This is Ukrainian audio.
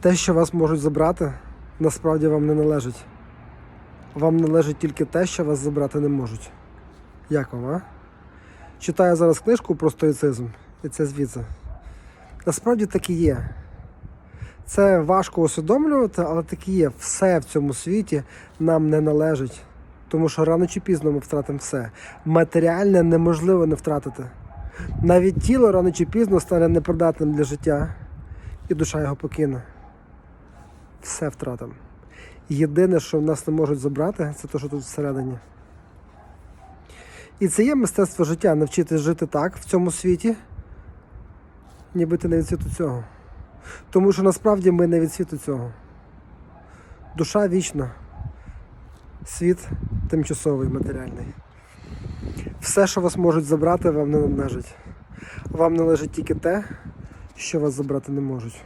Те, що вас можуть забрати, насправді вам не належить. Вам належить тільки те, що вас забрати не можуть. Як вам, а? Читаю зараз книжку про стоїцизм, і це звідси. Насправді так і є. Це важко усвідомлювати, але так і є. Все в цьому світі нам не належить. Тому що рано чи пізно ми втратимо все. Матеріальне неможливо не втратити. Навіть тіло рано чи пізно стане непридатним для життя, і душа його покине. Все втратимо. Єдине, що в нас не можуть забрати, це те, що тут всередині. І це є мистецтво життя навчитись жити так в цьому світі, ніби ти не від світу цього. Тому що насправді ми не від світу цього. Душа вічна, світ тимчасовий, матеріальний. Все, що вас можуть забрати, вам не належить. Вам належить тільки те, що вас забрати не можуть.